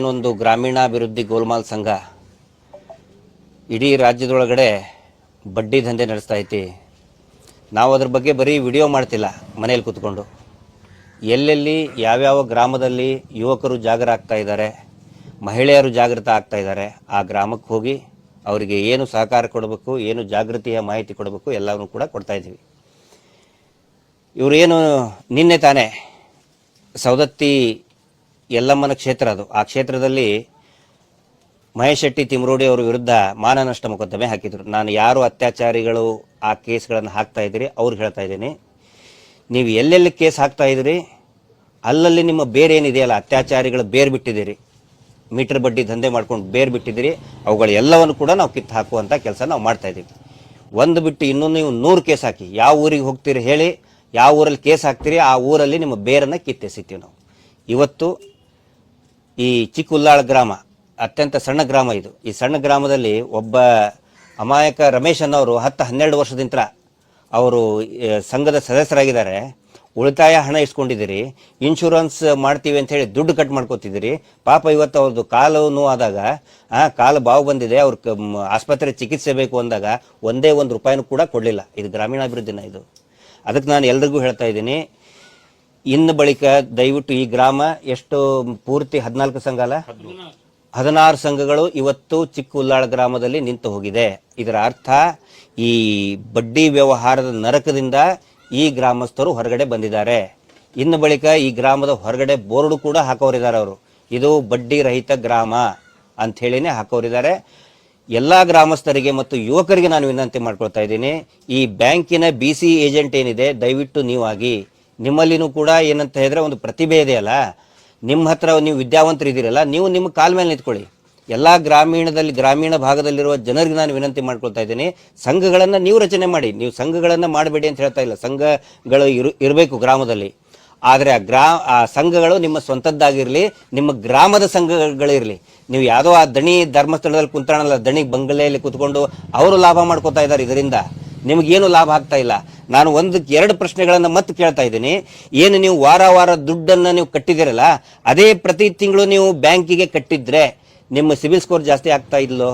ಏನೊಂದು ಗ್ರಾಮೀಣಾಭಿವೃದ್ಧಿ ಗೋಲ್ಮಾಲ್ ಸಂಘ ಇಡೀ ರಾಜ್ಯದೊಳಗಡೆ ಬಡ್ಡಿ ದಂಧೆ ನಡೆಸ್ತಾ ಐತಿ. ನಾವು ಅದ್ರ ಬಗ್ಗೆ ಬರೀ ವಿಡಿಯೋ ಮಾಡ್ತಿಲ್ಲ, ಮನೇಲಿ ಕೂತ್ಕೊಂಡು. ಎಲ್ಲೆಲ್ಲಿ, ಯಾವ್ಯಾವ ಗ್ರಾಮದಲ್ಲಿ ಯುವಕರು ಜಾಗರ ಆಗ್ತಾ ಇದ್ದಾರೆ, ಮಹಿಳೆಯರು ಜಾಗೃತ ಆಗ್ತಾ ಇದ್ದಾರೆ, ಆ ಗ್ರಾಮಕ್ಕೆ ಹೋಗಿ ಅವರಿಗೆ ಏನು ಸಹಕಾರ ಕೊಡಬೇಕು, ಏನು ಜಾಗೃತಿಯ ಮಾಹಿತಿ ಕೊಡಬೇಕು ಎಲ್ಲವನ್ನೂ ಕೂಡ ಕೊಡ್ತಾ ಇದ್ದೀವಿ. ಇವರೇನು, ನಿನ್ನೆ ತಾನೇ ಸವದತ್ತಿ ಯಲ್ಲಮ್ಮನ ಕ್ಷೇತ್ರ ಅದು. ಆ ಕ್ಷೇತ್ರದಲ್ಲಿ ಮಹೇಶ್ ಶೆಟ್ಟಿ, ತಿಮ್ರೋಡಿ ಅವರ ವಿರುದ್ಧ ಮಾನನಷ್ಟ ಮೊಕದ್ದಮೆ ಹಾಕಿದ್ರು. ನಾನು ಯಾರು ಅತ್ಯಾಚಾರಿಗಳು ಆ ಕೇಸ್ಗಳನ್ನು ಹಾಕ್ತಾ ಇದ್ದೀರಿ ಅವ್ರಿಗೆ ಹೇಳ್ತಾ ಇದ್ದೀನಿ. ನೀವು ಎಲ್ಲೆಲ್ಲಿ ಕೇಸ್ ಹಾಕ್ತಾ ಇದ್ದೀರಿ, ಅಲ್ಲಲ್ಲಿ ನಿಮ್ಮ ಬೇರೆ ಏನಿದೆಯಲ್ಲ ಅತ್ಯಾಚಾರಿಗಳು ಬೇರು ಬಿಟ್ಟಿದ್ದೀರಿ ಮೀಟರ್ ಬಡ್ಡಿ ದಂಧೆ ಮಾಡ್ಕೊಂಡು ಬೇರ್ ಬಿಟ್ಟಿದ್ದೀರಿ ಅವುಗಳ ಎಲ್ಲವನ್ನು ಕೂಡ ನಾವು ಕಿತ್ತು ಹಾಕುವಂಥ ಕೆಲಸ ನಾವು ಮಾಡ್ತಾ ಇದ್ದೀವಿ. ಒಂದು ಬಿಟ್ಟು ಇನ್ನೊಂದು ನೀವು ನೂರು ಕೇಸ್ ಹಾಕಿ. ಯಾವ ಊರಿಗೆ ಹೋಗ್ತೀರಿ ಹೇಳಿ, ಯಾವ ಊರಲ್ಲಿ ಕೇಸ್ ಹಾಕ್ತೀರಿ, ಆ ಊರಲ್ಲಿ ನಿಮ್ಮ ಬೇರನ್ನು ಕಿತ್ತೆಸಿತೀವಿ ನಾವು. ಇವತ್ತು ಈ ಚಿಕ್ಕ ಉಲ್ಲಾಳ ಗ್ರಾಮ, ಅತ್ಯಂತ ಸಣ್ಣ ಗ್ರಾಮ ಇದು. ಈ ಸಣ್ಣ ಗ್ರಾಮದಲ್ಲಿ ಒಬ್ಬ ಅಮಾಯಕ ರಮೇಶ್ ಅನ್ನೋರು ಹತ್ತು ಹನ್ನೆರಡು ವರ್ಷದಿಂದ ಅವರು ಸಂಘದ ಸದಸ್ಯರಾಗಿದ್ದಾರೆ. ಉಳಿತಾಯ ಹಣ ಇಸ್ಕೊಂಡಿದ್ದೀರಿ ಇನ್ಶೂರೆನ್ಸ್ ಮಾಡ್ತೀವಿ ಅಂತ ಹೇಳಿ ದುಡ್ಡು ಕಟ್ ಮಾಡ್ಕೋತಿದ್ದೀರಿ. ಪಾಪ ಇವತ್ತು ಅವ್ರದ್ದು ಕಾಲು ಆದಾಗ ಆ, ಕಾಲು ಬಾವು ಬಂದಿದೆ ಅವ್ರ ಆಸ್ಪತ್ರೆ ಚಿಕಿತ್ಸೆ ಬೇಕು ಅಂದಾಗ ಒಂದೇ ಒಂದು ರೂಪಾಯಿನೂ ಕೂಡ ಕೊಡಲಿಲ್ಲ. ಇದು ಗ್ರಾಮೀಣಾಭಿವೃದ್ಧಿನ ಇದು. ಅದಕ್ಕೆ ನಾನು ಎಲ್ರಿಗೂ ಹೇಳ್ತಾ ಇದ್ದೀನಿ ಇನ್ನು ಬಳಿಕ ದಯವಿಟ್ಟು ಈ ಗ್ರಾಮ ಎಷ್ಟು ಪೂರ್ತಿ ಹದಿನಾಲ್ಕು ಸಂಘ ಅಲ್ಲ? ಹದಿನಾರು ಸಂಘಗಳು ಇವತ್ತು ಚಿಕ್ಕ ಉಲ್ಲಾಳ ಗ್ರಾಮದಲ್ಲಿ ನಿಂತು ಹೋಗಿದೆ. ಇದರ ಅರ್ಥ ಈ ಬಡ್ಡಿ ವ್ಯವಹಾರದ ನರಕದಿಂದ ಈ ಗ್ರಾಮಸ್ಥರು ಹೊರಗಡೆ ಬಂದಿದ್ದಾರೆ. ಇನ್ನು ಬಳಿಕ ಈ ಗ್ರಾಮದ ಹೊರಗಡೆ ಬೋರ್ಡು ಕೂಡ ಹಾಕೋರಿದ್ದಾರೆ ಅವರು. ಇದು ಬಡ್ಡಿ ರಹಿತ ಗ್ರಾಮ ಅಂತ ಹೇಳಿನೇ ಹಾಕೋರಿದ್ದಾರೆ ಎಲ್ಲ ಗ್ರಾಮಸ್ಥರಿಗೆ ಮತ್ತು ಯುವಕರಿಗೆ ನಾನು ವಿನಂತಿ ಮಾಡ್ಕೊಳ್ತಾ ಇದ್ದೀನಿ. ಈ ಬ್ಯಾಂಕಿನ ಬಿ ಸಿ ಏಜೆಂಟ್ ಏನಿದೆ, ದಯವಿಟ್ಟು ನೀವಾಗಿ ನಿಮ್ಮಲ್ಲಿನೂ ಕೂಡ ಏನಂತ ಹೇಳಿದ್ರೆ ಒಂದು ಪ್ರತಿಭೆ ಇದೆಯಲ್ಲ ನಿಮ್ಮ ಹತ್ರ ನೀವು ವಿದ್ಯಾವಂತರಿದ್ದೀರಲ್ಲ, ನೀವು ನಿಮ್ಮ ಕಾಲ ಮೇಲೆ ನಿಂತ್ಕೊಳ್ಳಿ. ಎಲ್ಲ ಗ್ರಾಮೀಣದಲ್ಲಿ, ಗ್ರಾಮೀಣ ಭಾಗದಲ್ಲಿರುವ ಜನರಿಗೆ ನಾನು ವಿನಂತಿ ಮಾಡ್ಕೊಳ್ತಾ ಇದ್ದೀನಿ, ಸಂಘಗಳನ್ನು ನೀವು ರಚನೆ ಮಾಡಿ. ನೀವು ಸಂಘಗಳನ್ನು ಮಾಡಬೇಡಿ ಅಂತ ಹೇಳ್ತಾ ಇಲ್ಲ, ಸಂಘಗಳು ಇರು, ಇರಬೇಕು ಗ್ರಾಮದಲ್ಲಿ. ಆದರೆ ಆ ಗ್ರಾ, ಆ ಸಂಘಗಳು ನಿಮ್ಮ ಸ್ವಂತದ್ದಾಗಿರಲಿ, ನಿಮ್ಮ ಗ್ರಾಮದ ಸಂಘಗಳಿರಲಿ. ನೀವು ಯಾವುದೋ ಆ ದಣಿ ಧರ್ಮಸ್ಥಳದಲ್ಲಿ ಕುಂತಾಣಲ್ಲ ದಣಿ ಬಂಗಲೆಯಲ್ಲಿ ಕೂತ್ಕೊಂಡು ಅವರು ಲಾಭ ಮಾಡ್ಕೋತಾ ಇದ್ದಾರೆ ಇದರಿಂದ. ನಿಮಗೇನು ಲಾಭ ಆಗ್ತಾ ಇಲ್ಲ? ನಾನು ಒಂದು ಎರಡು ಪ್ರಶ್ನೆಗಳನ್ನು ಮತ್ತೆ ಕೇಳ್ತಾ ಇದ್ದೀನಿ. ಏನು ನೀವು ವಾರ ವಾರ ದುಡ್ಡನ್ನು ನೀವು ಕಟ್ಟಿದ್ದೀರಲ್ಲ, ಅದೇ ಪ್ರತಿ ತಿಂಗಳು ನೀವು ಬ್ಯಾಂಕಿಗೆ ಕಟ್ಟಿದ್ರೆ ನಿಮ್ಮ ಸಿಬಿಲ್ ಸ್ಕೋರ್ ಜಾಸ್ತಿ ಆಗ್ತಾ ಇದ್ಲೋ?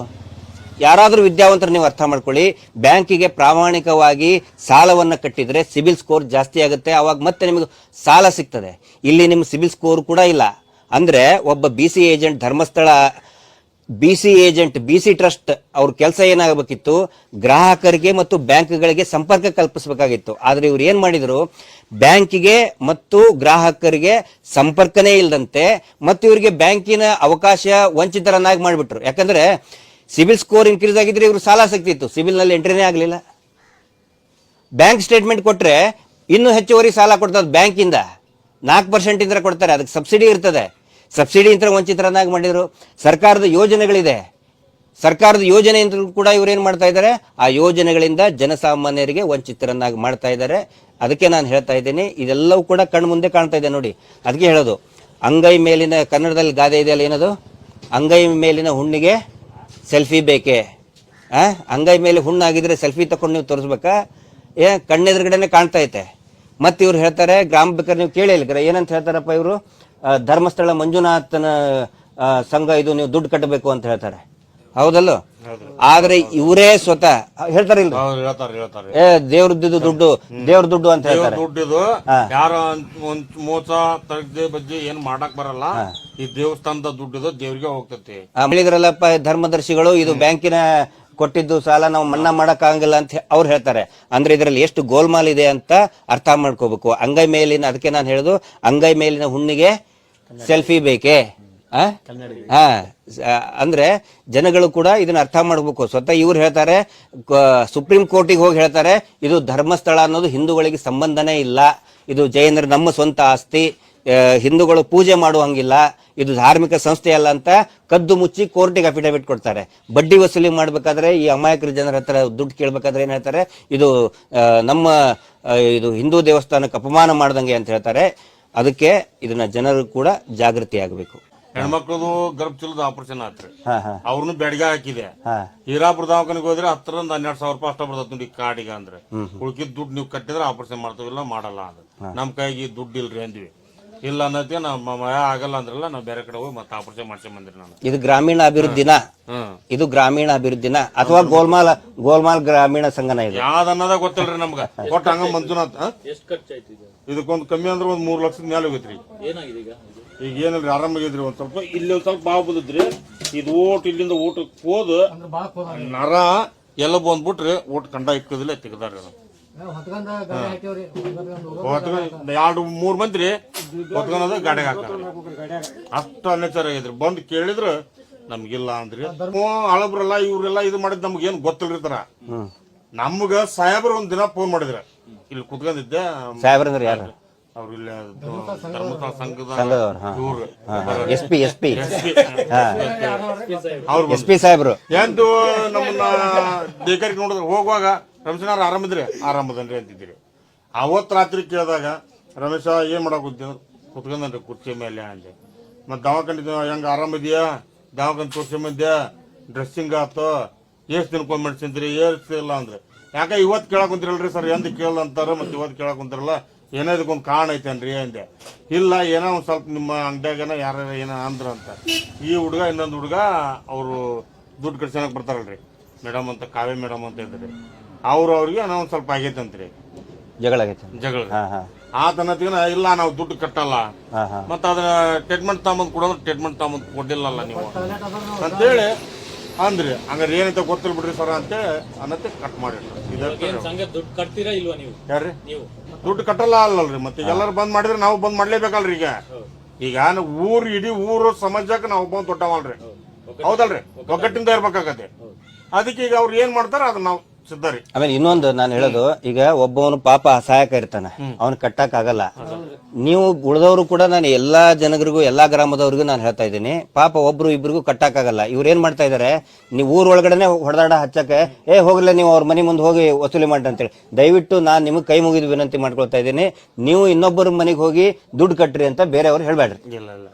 ಯಾರಾದರೂ ವಿದ್ಯಾವಂತರು ನೀವು ಅರ್ಥ ಮಾಡ್ಕೊಳ್ಳಿ, ಬ್ಯಾಂಕಿಗೆ ಪ್ರಾಮಾಣಿಕವಾಗಿ ಸಾಲವನ್ನು ಕಟ್ಟಿದರೆ ಸಿಬಿಲ್ ಸ್ಕೋರ್ ಜಾಸ್ತಿ ಆಗುತ್ತೆ ಆವಾಗ ಮತ್ತೆ ನಿಮಗೆ ಸಾಲ ಸಿಗ್ತದೆ. ಇಲ್ಲಿ ನಿಮ್ಮ ಸಿಬಿಲ್ ಸ್ಕೋರ್ ಕೂಡ ಇಲ್ಲ. ಅಂದರೆ ಒಬ್ಬ B C agent Dharmasthala B C agent B C trust ಅವ್ರ ಕೆಲಸ ಏನಾಗಬೇಕಿತ್ತು? ಗ್ರಾಹಕರಿಗೆ ಮತ್ತು ಬ್ಯಾಂಕ್ಗಳಿಗೆ ಸಂಪರ್ಕ ಕಲ್ಪಿಸಬೇಕಾಗಿತ್ತು. ಆದರೆ ಇವ್ರು ಏನು ಮಾಡಿದ್ರು? ಬ್ಯಾಂಕಿಗೆ ಮತ್ತು ಗ್ರಾಹಕರಿಗೆ ಸಂಪರ್ಕನೇ ಇಲ್ಲದಂತೆ ಮತ್ತು ಇವರಿಗೆ ಬ್ಯಾಂಕಿನ ಅವಕಾಶ ವಂಚಿತರನ್ನಾಗಿ ಮಾಡಿಬಿಟ್ರು. ಯಾಕಂದ್ರೆ ಸಿಬಿಲ್ ಸ್ಕೋರ್ ಇನ್ಕ್ರೀಸ್ ಆಗಿದ್ರೆ ಇವರು ಸಾಲ ಸಿಗ್ತಿತ್ತು. ಸಿವಿಲ್ನಲ್ಲಿ ಎಂಟ್ರಿನೇ ಆಗಲಿಲ್ಲ. ಬ್ಯಾಂಕ್ ಸ್ಟೇಟ್ಮೆಂಟ್ ಕೊಟ್ರೆ ಇನ್ನೂ ಹೆಚ್ಚುವರಿ ಸಾಲ ಕೊಡ್ತದೆ ಬ್ಯಾಂಕಿಂದ. ನಾಲ್ಕು ಪರ್ಸೆಂಟ್ ಇಂದ ಕೊಡ್ತಾರೆ. ಅದಕ್ಕೆ ಸಬ್ಸಿಡಿ ಇರ್ತದೆ. ಸಬ್ಸಿಡಿ ಇಂತ್ರ ವಂಚಿತರನ್ನಾಗಿ ಮಾಡಿದ್ರು. ಸರ್ಕಾರದ ಯೋಜನೆಗಳಿದೆ. ಸರ್ಕಾರದ ಯೋಜನೆ ಅಂತ ಕೂಡ ಇವ್ರು ಏನು ಮಾಡ್ತಾ ಇದ್ದಾರೆ ಆ ಯೋಜನೆಗಳಿಂದ ಜನಸಾಮಾನ್ಯರಿಗೆ ವಂಚಿತರನ್ನಾಗಿ ಮಾಡ್ತಾ ಇದ್ದಾರೆ ಅದಕ್ಕೆ ನಾನು ಹೇಳ್ತಾ ಇದ್ದೀನಿ. ಇದೆಲ್ಲವೂ ಕೂಡ ಕಣ್ಣು ಮುಂದೆ ಕಾಣ್ತಾ ಇದೆ ನೋಡಿ. ಅದಕ್ಕೆ ಹೇಳೋದು. ಅಂಗೈ ಮೇಲಿನ ಕನ್ನಡದಲ್ಲಿ ಗಾದೆ ಇದೆಯಲ್ಲ ಏನದು? ಅಂಗೈ ಮೇಲಿನ ಹುಣ್ಣಿಗೆ ಸೆಲ್ಫಿ ಬೇಕೇ? ಆ? ಅಂಗೈ ಮೇಲೆ ಹುಣ್ಣಾಗಿದ್ರೆ ಸೆಲ್ಫಿ ತಕೊಂಡು ನೀವು ತೋರಿಸ್ಬೇಕಾ? ಏ, ಕಣ್ಣೆದುರುಗಡೆನೆ ಕಾಣ್ತಾ ಐತೆ. ಮತ್ತೆ ಇವ್ರು ಹೇಳ್ತಾರೆ ಗ್ರಾಮ ಬೇಕಾದ್ರೆ ನೀವು ಕೇಳಿಲ್ಲ ಏನಂತ ಹೇಳ್ತಾರಪ್ಪ ಇವರು? ಧರ್ಮಸ್ಥಳ ಮಂಜುನಾಥನ ಸಂಘ ಇದು ನೀವು ದುಡ್ಡು ಕಟ್ಟಬೇಕು ಅಂತ ಹೇಳ್ತಾರೆ. ಹೌದಲ್ಲ? ಆದ್ರೆ ಇವರೇ ಸ್ವತಃ ಹೇಳ್ತಾರೆ ಇಲ್ರಿ? ಹೌದು ಹೇಳ್ತಾರೆ ಹೇಳ್ತಾರೆ. ಏ ದೇವ್ರದ್ದು ದುಡ್ಡು ದೇವ್ರ ದುಡ್ಡು ಅಂತ ಹೇಳ್ತಾರೆ. ದುಡ್ಡಿದು ಯಾರ ಮೋಸ ತಗ್ದೆ ಬಜ್ಜಿ ಏನ್ ಮಾಡಕ್ ಬರಲ್ಲ. ಈ ದೇವಸ್ಥಾನದ ದುಡ್ಡಿದು ದೇವ್ರಿಗೆ ಹೋಗ್ತತಿ. ಹೇಳಿದ್ರಲ್ಲಪ್ಪ ಧರ್ಮದರ್ಶಿಗಳು ಇದು ಬ್ಯಾಂಕಿನ ಕೊಟ್ಟಿದ್ದು ಸಾಲ ನಾವು ಮನ್ನಾ ಮಾಡೋಕ್ಕಾಗಂಗಿಲ್ಲ ಅಂತ ಅವ್ರು ಹೇಳ್ತಾರೆ. ಅಂದ್ರೆ ಇದರಲ್ಲಿ ಎಷ್ಟು ಗೋಲ್ಮಾಲ್ ಇದೆ ಅಂತ ಅರ್ಥ ಮಾಡ್ಕೋಬೇಕು. ಅಂಗೈ ಮೇಲಿನ ಅದಕ್ಕೆ ನಾನು ಹೇಳುದು ಅಂಗೈ ಮೇಲಿನ ಹುಣ್ಣಿಗೆ ಸೆಲ್ಫಿ ಬೇಕೇ? ಹಾ. ಅಂದ್ರೆ ಜನಗಳು ಕೂಡ ಇದನ್ನ ಅರ್ಥ ಮಾಡ್ಬೇಕು. ಸ್ವತಃ ಇವ್ರು ಹೇಳ್ತಾರೆ ಸುಪ್ರೀಂ ಕೋರ್ಟಿಗೆ ಹೋಗಿ ಹೇಳ್ತಾರೆ ಇದು ಧರ್ಮಸ್ಥಳ ಅನ್ನೋದು ಹಿಂದೂಗಳಿಗೆ ಸಂಬಂಧನೇ ಇಲ್ಲ. ಇದು ಜೈನರು ನಮ್ಮ ಸ್ವಂತ ಆಸ್ತಿ. ಹಿಂದೂಗಳು ಪೂಜೆ ಮಾಡುವಂಗಿಲ್ಲ ಇದು ಧಾರ್ಮಿಕ ಸಂಸ್ಥೆ ಅಲ್ಲ ಅಂತ ಕದ್ದು ಮುಚ್ಚಿ ಕೋರ್ಟಿಗೆ ಅಫಿಡವಿಟ್ ಕೊಡ್ತಾರೆ. ಬಡ್ಡಿ ವಸೂಲಿ ಮಾಡಬೇಕಾದ್ರೆ ಈ ಅಮಾಯಕರ ಜನರ ಹತ್ರ ದುಡ್ಡು ಕೇಳಬೇಕಾದ್ರೆ ಏನು ಹೇಳ್ತಾರೆ ಇದು ನಮ್ಮ ಇದು ಹಿಂದೂ ದೇವಸ್ಥಾನಕ್ಕೆ ಅಪಮಾನ ಮಾಡ್ದಂಗೆ ಅಂತ ಹೇಳ್ತಾರೆ. ಅದಕ್ಕೆ ಇದನ್ನ ಜನರು ಕೂಡ ಜಾಗೃತಿ ಆಗಬೇಕು. ಹೆಣ್ಮಕ್ಳದು ಗರ್ಭಚಲದ ಆಪರೇಷನ್ ಆತ್ರಿ. ಅವ್ರನ್ನು ಬೆಡ್ಗೆ ಹಾಕಿದೆ. ಹೀರಾಪುರ ದವಾಖಾನಿಗೆ ಹೋದ್ರೆ ಹತ್ತರಿಂದ ಹನ್ನೆರಡು ಸಾವಿರ ರೂಪಾಯಿ ಅಷ್ಟ ಬರ್ತದ ನೋಡಿ ಕಾರ್ಡಿಗೆ ಅಂದ್ರೆ. ಉಳ್ಕಿದ್ ದುಡ್ಡು ನೀವು ಕಟ್ಟಿದ್ರೆ ಆಪರೇಷನ್ ಮಾಡ್ತಾವಿಲ್ಲ ಮಾಡಲ್ಲ ಅಂದ್ರೆ ನಮ್ ಕೈಗೆ ದುಡ್ಡು ಇಲ್ರಿ ಅಂದ್ವಿ. ಇಲ್ಲ ಅನ್ನೋದೇ ನಮ್ಮ ಮಳೆ ಆಗಲ್ಲ ಅಂದ್ರಲ್ಲ ನಾವು ಬೇರೆ ಕಡೆ ಹೋಗಿ ಮತ್ತೆ ಆಪರೇಷನ್ ಮಾಡ್ಕೊಂಡ್ ಬಂದ್ರಿ ನಾನು ಇದು ಗ್ರಾಮೀಣ ಅಭಿವೃದ್ಧಿನ ಹ್ಮ್ ಇದು ಗ್ರಾಮೀಣ ಅಭಿವೃದ್ಧಿನ ಅಥವಾ ಗೋಲ್ಮಾಲ್ ಗೋಲ್ಮಾಲ್ ಗ್ರಾಮೀಣ ಸಂಘನ ಇದು. ಯಾವ್ದು ಅನ್ನೋದ ಗೊತ್ತಿಲ್ರಿ ನಮ್ಗೆ. ಕೊಟ್ಟ ಹಂಗ ಮಂಜುನಾಥ್? ಎಷ್ಟು ಖರ್ಚಾಯ್ತು ಈಗ? ಇದಕ್ಕೊಂದು ಕಮ್ಮಿ ಅಂದ್ರೆ ಒಂದು ಮೂರು ಲಕ್ಷದ ಮೇಲೆ ಹೋಗೈತ್ರಿ. ಏನಾಗಿದೆ ಈಗ? ಇದು? ಈಗ ಏನಿಲ್ರಿ ಆರಾಮಾಗಿದ್ರಿ ಒಂದ್ ಸ್ವಲ್ಪ? ಇಲ್ಲಿ ಒಂದ್ ಸ್ವಲ್ಪ ಬಾವು ಬಂದಿದ್ರಿ ಇದು ಓಟ್ ಇಲ್ಲಿಂದ ಊಟಕ್ಕೆ ಹೋದ ನರ ಎಲ್ಲ ಬಂದ್ಬಿಟ್ರಿ ಊಟ ಕಂಡ ಇಕ್ಕದಿಲ್ಲ ಎರಡು ಮೂರ್ ಮಂದಿ ಹೊತ್ಕೊಂಡ ಗಾಡಿಗೆ ಹಾಕ್ತಾರೆ ಅಷ್ಟು ಅನ್ಯಾಚಾರ ಆಗಿದ್ರಿ. ಬಂದ್ ಕೇಳಿದ್ರು ನಮ್ಗಿಲ್ಲ ಅಂದ್ರಿ. ಹಳಬ್ರಲ್ಲ ಇವ್ರೆಲ್ಲ ಇದು ಮಾಡಿದ್ ನಮ್ಗೆ ಏನ್ ಗೊತ್ತಿಲ್ರಿ ತರ ಹ್ಮ್. ನಮ್ಗ ಸಾಹೇಬ್ರ ಒಂದ್ ದಿನ ಫೋನ್ ಮಾಡಿದ್ರ. ಇಲ್ಲಿ ಕುತ್ಕೊಂಡಿದ್ದೆ ಸಾಹೇಬ್ರಂದ್ರೆ ಯಾರು? ಅವ್ರು ಇಲ್ಲಿ ಧರ್ಮಸ್ಥಳ ಸಂಘದ ಸಂಘದವ್ರು ಹಾ ಇವ್ರು. S P S P. ಹಾ. ಅವ್ರು ಎಸ್ ಪಿ ಸಾಹೇಬ್ರು. ಎಂದು ನಮ್ಮನ್ನ ಬೇಕರಿಗೆ ನೋಡಿದ್ರೆ. ಹೋಗುವಾಗ ರಮೇಶನಾರ ಆರಾಮದ್ರಿ ಆರಾಮದನ್ರಿ ಅಂತಿದ್ರಿ ಅವತ್ ರಾತ್ರಿ ಕೇಳಿದಾಗ, ರಮೇಶ, ಏನ್ ಮಾಡಕ್ ಕೂತೀನಿ ಕುತ್ಕೊಂಡ್ರಿ ಕುರ್ಚಿ ಮೇಲೆ ಅಂದೆ. ಮತ್ ದವಾಖಾನೆ ಹೆಂಗ ಇದೆಯಾ? ದವಾಖಾನೆ ತೋರ್ಸಿ ಮಧ್ಯೆ ಡ್ರೆಸ್ಸಿಂಗ್ ಆಯ್ತು ಎಷ್ಟ್ ದಿನಕ್ಕೊಮ್ಮೆ ಮೆಡ್ಸಿನ್ರಿ ಏಸ್ಟ್ ಇಲ್ಲ ಅಂದ್ರೆ. ಯಾಕ ಇವತ್ತು ಕೇಳಕ್ ಕುಂತಿರಲ್ರಿ ಸರ್? ಎಂದು ಕೇಳಲ್ಲ ಅಂತಾರ ಮತ್ ಇವತ್ ಕೇಳಕ್ ಕುಂತಿರಲ್ಲ ಏನೋ ಇದಕ್ಕೊಂದು ಕಾರಣ ಐತೇನ್ರಿ ಅಂದೆ. ಇಲ್ಲ, ಏನೋ ಒಂದು ಸ್ವಲ್ಪ ನಿಮ್ಮ ಅಂಗಡ್ಯಾಗನ ಯಾರು ಏನೋ ಅಂದ್ರ ಅಂತ. ಈ ಹುಡುಗ, ಇನ್ನೊಂದು ಹುಡುಗ, ಅವರು ದುಡ್ಡು ಕಟ್ಸೋಣಕ್ ಬರ್ತಾರಲ್ರಿ. ಮೇಡಮ್ ಅಂತ ಕಾವೇ ಮೇಡಮ್ ಅಂತ ಇದ್ರಿ. ಅವ್ರು ಅವ್ರಿಗೆ ನಾವು ಸ್ವಲ್ಪ ಆಗೈತಂತ್ರಿ. ಜಗಳ ಆಗೈತೆ. ಜಗಳ. ಆತನ ಹಾ. ಇಲ್ಲ ನಾವು ದುಡ್ಡು ಕಟ್ಟಲ್ಲ. ಮತ್ತೆ ಹಾ. ಮತ್ತ ಅದನ್ನ ಟ್ರೀಟ್ಮೆಂಟ್ ತಗೊಂಬಂದು ಕೊಡೋದ್ರೆ ಟ್ರೀಟ್ಮೆಂಟ್ ತಗೊಂಬಂದು ಕೊಡ್ಲಿಲ್ಲಲ್ಲ ನೀವು. ಅಂತೇಳಿ ಅಂದ್ರಿ. ಹಂಗಾರೆ ಏನಂತ ಗೊತ್ತಿಲ್ಲ ಬಿಡ್ರಿ ಸರ್ ಅಂತೇಳಿ ಅನ್ನತ್ತೆ ಕಟ್ ಮಾಡಿಟ್ರಿ. ದುಡ್ಡು ಕಟ್ತೀರಾ ಇಲ್ವಾ ನೀವು? ಯಾರ್ರಿ? ನೀವು. ದುಡ್ಡು ಕಟ್ಟಲ್ಲ ಅಲ್ಲಲ್ರಿ. ಮತ್ತೆ ಎಲ್ಲರೂ ಬಂದ್ ಮಾಡಿದ್ರೆ ನಾವು ಬಂದ್ ಮಾಡ್ಲೇಬೇಕಲ್ರಿ ಈಗ. ಈಗ ಊರು ಊರ್ ಇಡೀ ಊರು ಸಮಾಜಕ್ಕೆ ನಾವು ಒಬ್ಬ ದೊಡ್ಡವಲ್ರಿ. ಹೌದಲ್ರಿ? ಒಗ್ಗಟ್ಟಿಂದ ಇರ್ಬೇಕಾಗತ್ತೆ. ಅದಕ್ಕೆ ಈಗ ಅವ್ರು ಏನ್ ಮಾಡ್ತಾರ ಅದನ್ನ ನಾವು ಸಿದ್ಧರಿ. ಆಮೇಲೆ ಇನ್ನೊಂದು ನಾನು ಹೇಳೋದು ಈಗ ಒಬ್ಬವನು ಪಾಪ ಅಸಹಾಯಕ ಇರ್ತಾನೆ ಅವನು ಕಟ್ಟಕ್ ಆಗಲ್ಲ. ನೀವು ಉಳಿದವರು ಕೂಡ ನಾನು ಎಲ್ಲಾ ಜನರಿಗೂ ಎಲ್ಲಾ ಗ್ರಾಮದವ್ರಿಗೂ ನಾನು ಹೇಳ್ತಾ ಇದ್ದೀನಿ ಪಾಪ ಒಬ್ರು ಇಬ್ರಿಗೂ ಕಟ್ಟಕ್ ಆಗಲ್ಲ. ಇವ್ರು ಏನ್ ಮಾಡ್ತಾ ಇದಾರೆ ನೀವು ಊರ್ ಒಳಗಡೆನೆ ಹೊಡೆದಾಡ ಹಚ್ಚಕ್ಕೆ ಏ ಹೋಗ್ಲೇ ನೀವು ಅವ್ರ ಮನೆ ಮುಂದೆ ಹೋಗಿ ವಸೂಲಿ ಮಾಡಿ ಅಂತೇಳಿ. ದಯವಿಟ್ಟು ನಾನು ನಿಮಗೆ ಕೈ ಮುಗಿದು ವಿನಂತಿ ಮಾಡ್ಕೊಳ್ತಾ ಇದ್ದೀನಿ ನೀವು ಇನ್ನೊಬ್ಬರ ಮನೆಗೆ ಹೋಗಿ ದುಡ್ಡು ಕಟ್ಟ್ರಿ ಅಂತ ಬೇರೆಯವ್ರು ಹೇಳ್ಬೇಡ್ರಿ ಇಲ್ಲ ಇಲ್ಲ.